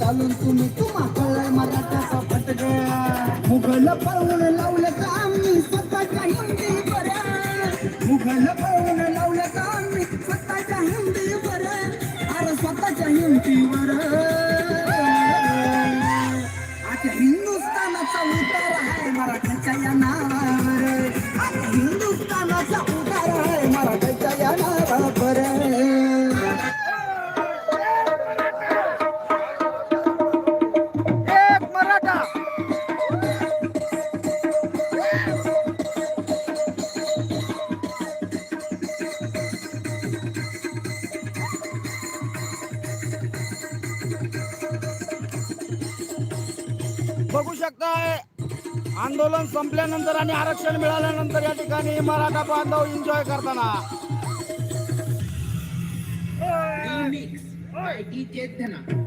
चालून तुम्ही तुम्हा कळलाय मराठ्याचा फटक. मुघल पळवून लावलं का आम्ही स्वतःच्या हिंदी बऱ्या मुघल पळवून लावलं का आम्ही स्वतःच्या हिंदी बऱ्या अरे स्वतःच्या हिंदीवर. आता हिंदुस्थानाचा उतार आहे मराठीच्या या नावावर. बघू शकताय. आंदोलन संपल्यानंतर आणि आरक्षण मिळाल्यानंतर या ठिकाणी मराठा बांधव एन्जॉय करताना. तुला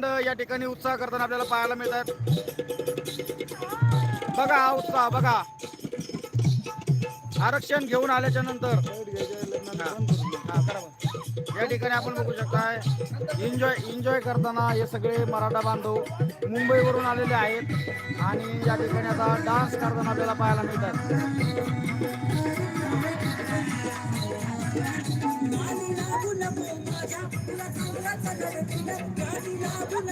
प्रचंड या ठिकाणी उत्साह करताना आपल्याला पाहायला मिळतात. बघा हा उत्साह बघा. आरक्षण घेऊन आल्याच्यानंतर. या ठिकाणी आपण बघू शकताय एन्जॉय एन्जॉय करताना हे सगळे मराठा बांधव मुंबईवरून आलेले आहेत. आणि या ठिकाणी आता डान्स करताना आपल्याला पाहायला मिळतात.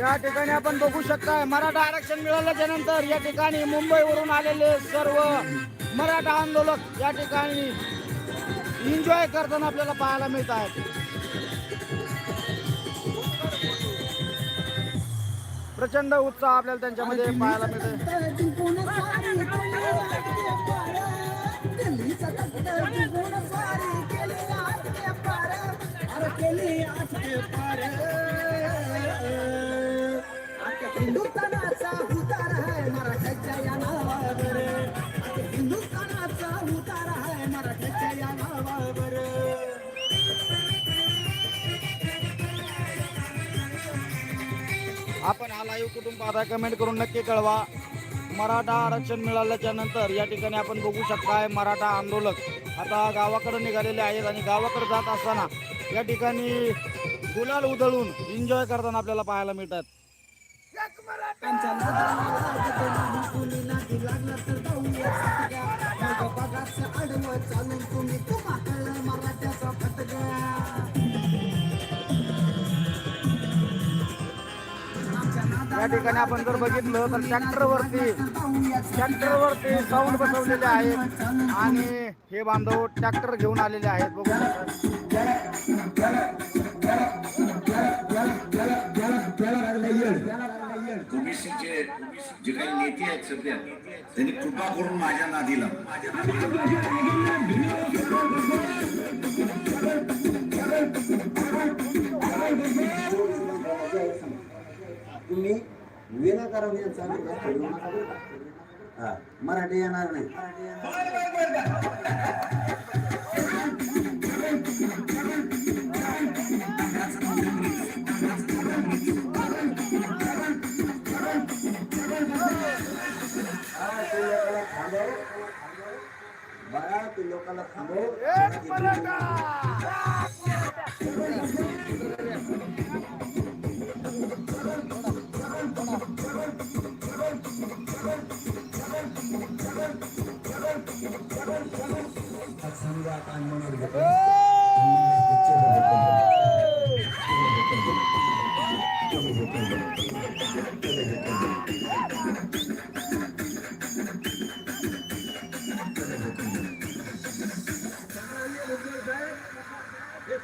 या ठिकाणी आपण बघू शकताय मराठा आरक्षण मिळाल्याच्या नंतर या ठिकाणी मुंबईवरून आलेले सर्व मराठा आंदोलक या ठिकाणी एन्जॉय करताना आपल्याला पाहायला मिळत आहेत प्रचंड उत्साह आपल्याला त्यांच्यामध्ये पाहायला मिळतोय लाईव्ह कुठून कमेंट करून नक्की कळवा. मराठा आरक्षण मिळाल्याच्या नंतर या ठिकाणी आपण बघू शकताय मराठा आंदोलक आता गावाकडे निघालेले आहेत आणि गावाकडे जात असताना या ठिकाणी गुलाल उधळून एन्जॉय करताना आपल्याला पाहायला मिळतात. त्यांच्या या ठिकाणी आपण जर बघितलं तर ट्रॅक्टरवरती ट्रॅक्टरवरती साऊंड बसवलेले आहेत. आणि हे बांधव ट्रॅक्टर घेऊन आलेले आहेत. बघू शकता. ओबीसीचे जे काही नेते आहेत सध्या त्यांनी कृपा करून माझ्या नादीला. तुम्ही विनाकारण बरं का? हा, मराठी येणार नाही हा, तू लोकाला थांबव. बाळा तू लोकाला थांबव सम्राट आणि मनोहर घेतो. हे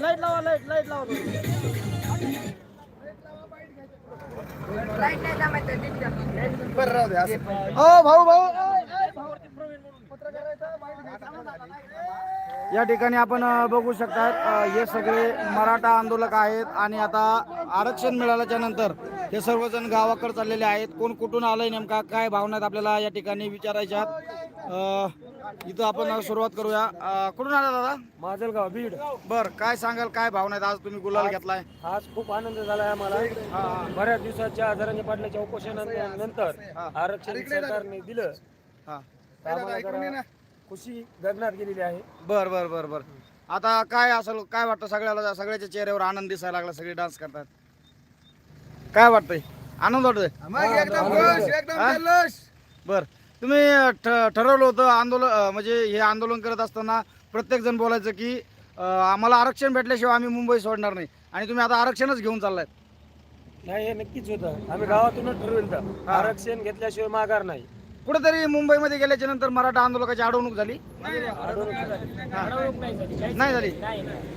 लाइट लावा लाइट लाइट लावा तुम्ही. हो भाऊ भाऊ या ठिकाणी आपण बघू शकता अ, हे सगळे मराठा आंदोलक आहेत आणि आता आरक्षण मिळाल्याच्या नंतर हे सर्वजण गावाकडे चाललेले आहेत. कोण कुठून आलंय नेमका काय भावना आहेत आपल्याला या ठिकाणी विचारायच्या इथं आपण सुरुवात करूया. कुठून आला दादा? माजलगाव बीड. बर काय सांगाल काय भावना आहेत? आज तुम्ही गुलाल घेतलाय. आज खूप आनंद झाला आहे आम्हाला. बऱ्याच दिवसाच्या आजारांच्या पाटल्याच्या उपोषणानंतर आरक्षण सरकारने दिलं. खुशी गगनात गेलेली आहे. बर बर बर बर. आता काय असेल काय वाटतं सगळ्याला? सगळ्याच्या चेहऱ्यावर आनंद दिसायला लागला सगळे डान्स करतात. काय वाटतंय? आनंद वाटतोय? हा? बर. तुम्ही ठ- ठरवलं होतं आंदोलन म्हणजे हे आंदोलन करत असताना प्रत्येक जण बोलायचं की आम्हाला आरक्षण भेटल्याशिवाय आम्ही मुंबई सोडणार नाही. आणि तुम्ही आता आरक्षणच घेऊन चाललाय नाही हे नक्कीच होतं. आम्ही गावातूनच ठरवेल तर. आरक्षण घेतल्याशिवाय माघार नाही. कुठेतरी मुंबईमध्ये गेल्याच्यानंतर मराठा आंदोलकाची अडवणूक झाली. नाही झाली.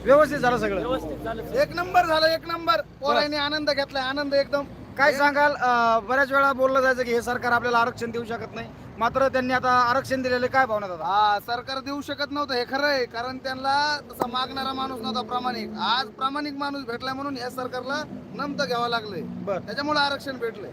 व्यवस्थित झालं सगळं. एक नंबर झालं एक नंबर. पोरांनी आनंद घेतलाय आनंद एकदम. काय सांगाल अं, बऱ्याच वेळा बोललं जायचं की हे सरकार आपल्याला आरक्षण देऊ शकत नाही. मात्र त्यांनी आता आरक्षण दिलेले काय भावना दादा हा सरकार देऊ शकत नव्हतं हे खरं आहे. कारण त्यांना तसा मागणारा माणूस नव्हता प्रामाणिक. आज प्रामाणिक माणूस भेटलाय म्हणून या सरकारला नमतं घ्यावं लागलंय. बर. त्याच्यामुळे आरक्षण भेटलंय.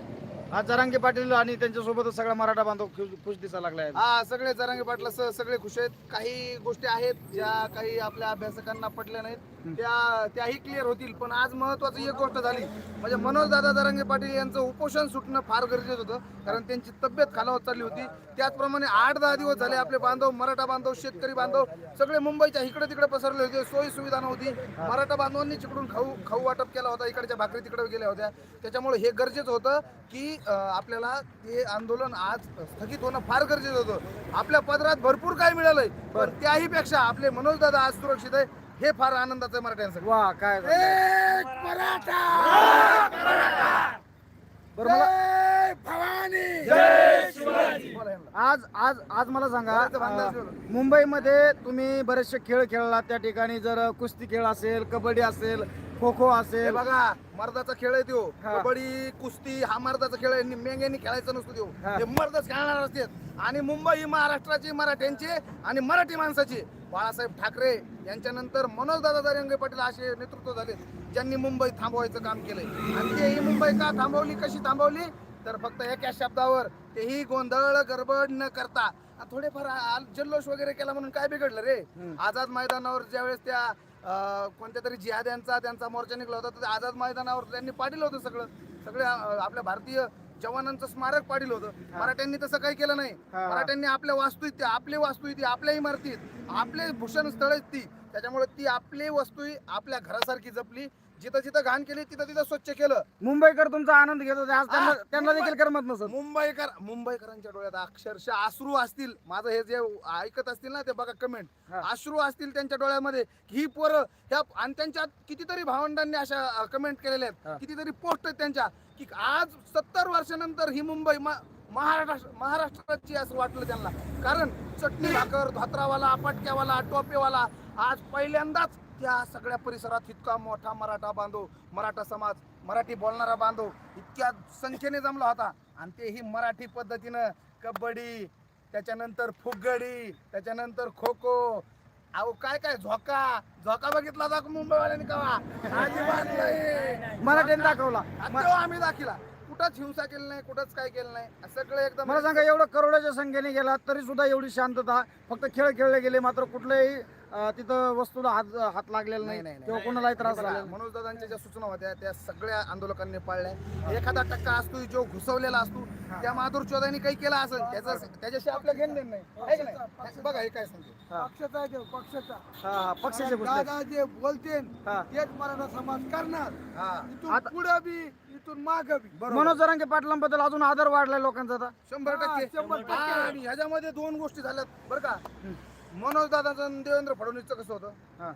आज जरांगे पाटील आणि त्यांच्यासोबतच सगळा मराठा बांधव खुश खुश दिसायला लागलाय हा सगळे जरांगे पाटला सगळे खुश आहेत. काही गोष्टी आहेत ज्या काही आपल्या अभ्यासकांना पटल्या नाहीत. त्या त्याही क्लिअर होतील. पण आज महत्वाची एक गोष्ट झाली. म्हणजे मनोज दादा दरंगे पाटील यांचं उपोषण सुटणं फार गरजेचं होतं. कारण त्यांची तब्येत खालावत चालली होती. त्याचप्रमाणे आठ दहा दिवस झाले आपले बांधव मराठा बांधव शेतकरी बांधव सगळे मुंबईच्या इकडे तिकडे पसरले होते. सोयी सुविधा नव्हती. मराठा बांधवांनी तिकडून खाऊ खाऊ वाटप केला होता. इकडच्या भाकरी तिकडे गेल्या होत्या. त्याच्यामुळे हे गरजेचं होतं की आपल्याला ते आंदोलन आज स्थगित होणं फार गरजेचं होतं. आपल्या पदरात भरपूर काय मिळालंय. पण त्याही पेक्षा आपले मनोज दादा आज सुरक्षित आहे. हे फार आनंदाचं आहे मराठ्यांसाठी वा काय एक मराठा! बरं मला भवानी. आज आज आज मला सांगा अं, मुंबईमध्ये तुम्ही बरेचसे खेळ खेळला त्या ठिकाणी जर कुस्ती खेळ असेल कबड्डी असेल खो खो हे असेल बघा मर्दाचा खेळ आहे तो हा. कबड्डी कुस्ती हा मर्दाचा खेळ आहे. नि- मेंग्यांनी खेळायचा नसतो तो हा. हे मर्दच खेळणार असतात आणि मुंबई ही महाराष्ट्राची मराठ्यांची आणि मराठी माणसाची. बाळासाहेब ठाकरे यांच्यानंतर मनोज दादा दारिंगे पाटील असे नेतृत्व झाले. ज्यांनी मुंबई थांबवायचं काम केलंय. आणि ते ही मुंबई का थांबवली कशी थांबवली? तर फक्त एका शब्दावर तेही गोंधळ गडबड न करता. आ, थोडेफार आ- जल्लोष वगैरे केला म्हणून काय बिघडलं रे? आझाद मैदानावर ज्यावेळेस त्या कोणत्या तरी जिहाद्यांचा त्यांचा मोर्चा निघला होता तर आझाद मैदानावर त्यांनी पाडलं होतं सगळं. सगळे आपल्या भारतीय जवानांचं स्मारक पाडलं होतं. मराठ्यांनी तसं काही केलं नाही. मराठ्यांनी आपल्या वास्तू ती आपली वास्तू ती आपल्या इमारतीत आपले भूषण स्थळ आहेत ती. त्याच्यामुळे ती आपली वस्तू आपल्या घरासारखी जपली. जिथं जिथं घाण केली तिथं तिथं स्वच्छ केलं. मुंबईकर तुमचा आनंद घेत होते. आज त्यांना त्यांना देखील करमत नसत मुंबईकर मुंबईकरांच्या डोळ्यात अक्षरशः अश्रू असतील. माझं हे जे ऐकत असतील ना ते बघा कमेंट हा. अश्रू असतील त्यांच्या डोळ्यामध्ये. की ही पोरं ह्या आणि त्यांच्यात कितीतरी भावंडांनी अशा कमेंट केलेल्या हा. आहेत कितीतरी पोस्ट आहेत त्यांच्या. की आज सत्तर वर्षानंतर ही मुंबई म- महाराष्ट्र महाराष्ट्राची असं वाटलं त्यांना. कारण चटणी भाकर धोत्रावाला पटक्यावाला टोपेवाला आज पहिल्यांदाच त्या सगळ्या परिसरात इतका मोठा मराठा बांधव मराठा समाज मराठी बोलणारा बांधव इतक्या संख्येने जमला होता. आणि तेही मराठी पद्धतीनं. कबड्डी त्याच्यानंतर फुगडी त्याच्यानंतर खो खो अहो काय काय? झोका. झोका बघितला का मुंबईवाल्यांनी कवा? मराठ्यांनी दाखवला. आम्ही दाखिला. कुठंच हिंसा केली नाही कुठंच काय केलं नाही. सगळं एकदम मला सांगा एवढं करोडाच्या संख्येने गेला तरी सुद्धा एवढी शांतता. फक्त खेळ खेळले गेले मात्र कुठल्याही अं, तिथं वस्तूला हात हात लागलेला नाही, नाही. किंवा कोणालाही त्रास झाला. नाही. मनोज दादांच्या ज्या सूचना होत्या त्या सगळ्या आंदोलकांनी पाळल्या. एखादा टक्का असतो जो घुसवलेला असतो त्या माधुर चौधरी काही केला असेल त्याचा त्याच्याशी आपलं घेणं देणं नाही. है. की नाही? बघा हे काय सांगतो. हा. पक्षाचा आहे पक्षाचा. हा, हा, पक्षाचे. दादा जे बोलते हा. तेच मराठा समाज करणार. हा. इथून आता- पुढे बी इथून माग बी. मनोज जरांगे पाटलांबद्दल अजून आदर वाढलाय लोकांचा आता. शंभर हा, टक्के शंभर टक्के. आणि ह्याच्यामध्ये दोन गोष्टी झाल्यात बरं का? मनोज दादाचं आणि देवेंद्र फडणवीसचं कसं होतं? हा.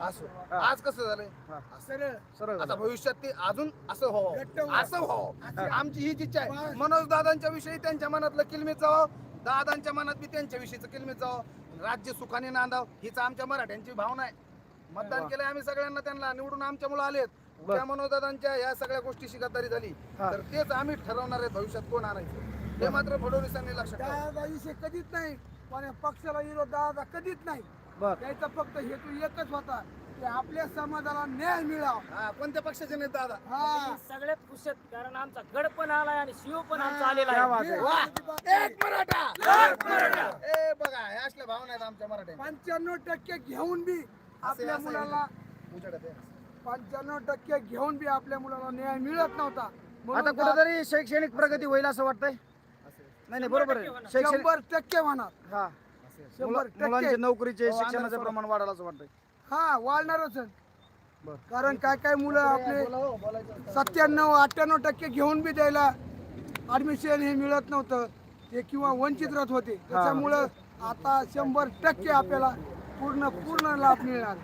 असं. आज कसं झालंय? हा. सरळ. सरळ आता झालं. भविष्यात ते अजून असं हो. घट्ट व्हावं. असं हो. आमची हीच इच्छा आहे. मनोज दादांच्या विषयी त्यांच्या मनातलं किलमीत जावं. दादांच्या मनात बी त्यांच्या विषयीचं किलमीत जावं. राज्य सुखाने नांदाव. हीच आमच्या मराठ्यांची भावना आहे. मतदान वा. केलंय आम्ही सगळ्यांना त्यांना. निवडून आमच्या मुलं आलेत. बर. त्या मनोज दादांच्या या सगळ्या गोष्टी गद्दारी झाली. हा. तर तेच आम्ही ठरवणार आहे भविष्यात कोण आणायचं? हे मात्र फडणवीसांनी लक्षात ठेवा विषय कधीच नाही. पण या पक्षाला विरोध दादा कधीच नाही. बर. त्याचा फक्त हेतू एकच होता की आपल्या समाजाला न्याय मिळावा. हा कोणत्या पक्षाचे नेते दादा? हा. सगळ्यात खुश आहेत कारण आमचा गड पण आलाय आणि शिव पण आमचा आलेला आहे. एक मराठा! एक मराठा! ए बघा हे असल्या भावना आहेत आमच्या मराठ्या पंच्याण्णव टक्के घेऊन बी आपल्या असं- मुलाला उजेडात आहे. पंच्याण्णव टक्के घेऊन बी आपल्या मुलाला न्याय मिळत नव्हता. आता म्हणून कुठेतरी शैक्षणिक प्रगती होईल असं वाटतंय? नाही नाही बरोबर आहे. दा- शैक्षणिक शंभर टक्के होणार. हा. शंभर मुला- मुलांचे टक्के नोकरीचे हो, शिक्षणाचे प्रमाण वाढायला असं वाटतंय. हा वाढणारच आहे. बर. कारण काय काय मुलं आपले हो. सत्त्याण्णव अठ्ठ्याण्णव टक्के घेऊन बी द्यायला ऍडमिशन हे मिळत नव्हतं. ते किंवा वंचित राहत होते. त्याच्यामुळं आता शंभर टक्के आपल्याला पूर्ण पूर्ण लाभ मिळणार.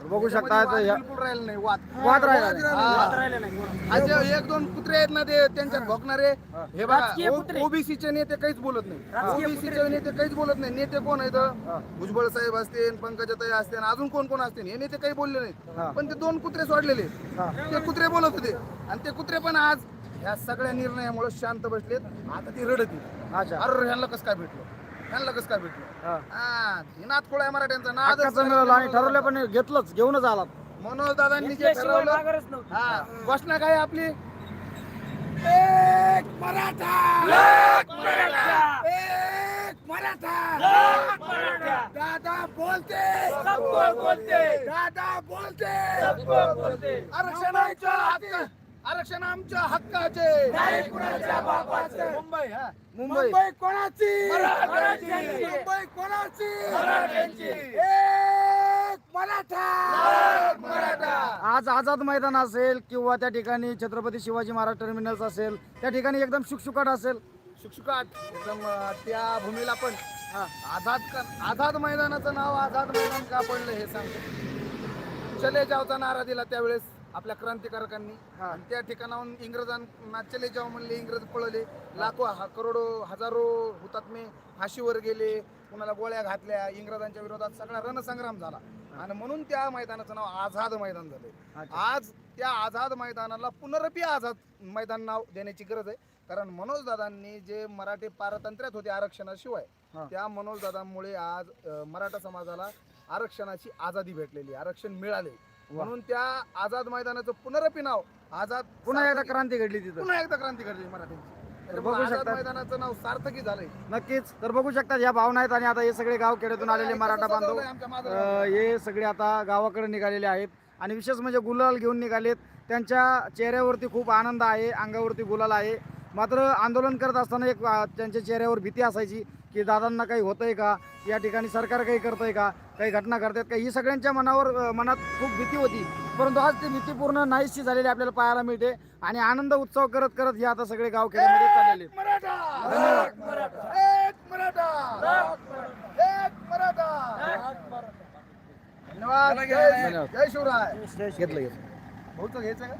बघू शकता आता या- वाद बिलकुल राहिलं नाही वाद. वाद राहिला वाद नाही. राहिला हा. वाद राहिले नाही. आज एक दोन कुत्रे आहेत ना ते त्यांच्यात भोगणारे हे. राजकीय बघा. ओबीसीचे नेते काहीच बोलत नाही. राजकीय ओबीसीचे नेते काहीच बोलत नाही. नेते कोण आहेत भुजबळ साहेब असतील पंकजाताई असतील अजून कोण कोण असतील? हे नेते काही बोलले हा. नाहीत पण ते दोन कुत्रे सोडलेले. हा. ते कुत्रे बोलत होते. आणि ते कुत्रे पण आज ह्या सगळ्या निर्णयामुळे शांत बसलेत. आता ती रडत अच्छा. अरे ह्यांना कसं काय भेटलं? ह्यांना कसं काय भेटलं? हा. हा हे खोळा आहे मराठ्यांचा नाद हक्काचं मिळालं आणि ठरवलं पण घेतलंच घेऊनच आलात मनोज दादांनी जे घेतल्याशिवाय ठरवलं माघारच नव्हती. हा घोषणा काय आहे आपली? एक मराठा! एक मराठा! दादा बोलते! बोलते! दादा बोलते! आरक्षणाच्या हक्क आरक्षण आमच्या हक्काचे. मुंबई हा. मुंबई. मुंबई कोणाची? मराठ्यांची. मुंबई कोणाची? मराठ्यांची. एक मराठा. मराठा. आज आझाद मैदान असेल किंवा त्या ठिकाणी छत्रपती शिवाजी महाराज टर्मिनल्स असेल त्या ठिकाणी एकदम शुकशुकाट असेल. शुकशुकाट. एकदम अं, त्या भूमीला पण. हा, आझाद का आझाद मैदानाचं नाव आझाद मैदान का पडलं हे सांगतो. चले जावचा नारा दिला त्यावेळेस. आपल्या क्रांतिकारकांनी आणि त्या ठिकाणाहून इंग्रजांना चले जाव म्हणले इंग्रज पळले लाखो हा करोडो हजारो हुतात्मे फाशीवर गेले कुणाला गोळ्या घातल्या इंग्रजांच्या विरोधात सगळा रणसंग्राम झाला आणि म्हणून त्या मैदानाचं नाव आझाद मैदान झालंय अच्छा. आज त्या आझाद मैदानाला पुनरपी आझाद मैदान नाव देण्याची गरज आहे कारण मनोज दादांनी जे मराठी पारतंत्र्यात होते आरक्षणाशिवाय हा. त्या मनोज दादांमुळे आज अ, मराठा समाजाला आरक्षणाची आझादी भेटलेली आहे. आरक्षण मिळाले म्हणून त्या आझाद मैदानाचं पुनरपी नाव आझाद पुन्हा एकदा क्रांती घडली तिथं. पुन्हा एकदा क्रांती घडली मराठ्यांची. तर त्यामुळे बघू आझाद शकता. मैदानाचं नाव सार्थकी झालंय. नक्कीच. तर बघू शकता या भावना आहेत आणि आता हे सगळे गाव खेड्यातून आलेले मराठा बांधव आमच्या माधव अ, हे सगळे आता गावाकडे निघालेले आहेत. आणि विशेष म्हणजे गुलाल घेऊन निघालेत. त्यांच्या चेहऱ्यावरती खूप आनंद आहे अंगावरती गुलाल आहे. मात्र आंदोलन करत असताना एक त्यांच्या चेहऱ्यावर भीती असायची की दादांना काही होतंय का? या ठिकाणी सरकार काही करतंय का? काही घटना करतायत का? ही सगळ्यांच्या मनावर मनात खूप भीती होती. परंतु आज ती भीती पूर्ण नाहीशी झालेली आपल्याला पाहायला मिळते आणि आनंद उत्सव करत करत हे आता सगळे गाव खेड्यामध्ये चाललेले धन्यवाद. जय जय शिवराय. घेतलं घेतलं. भाऊचं घ्यायचं का?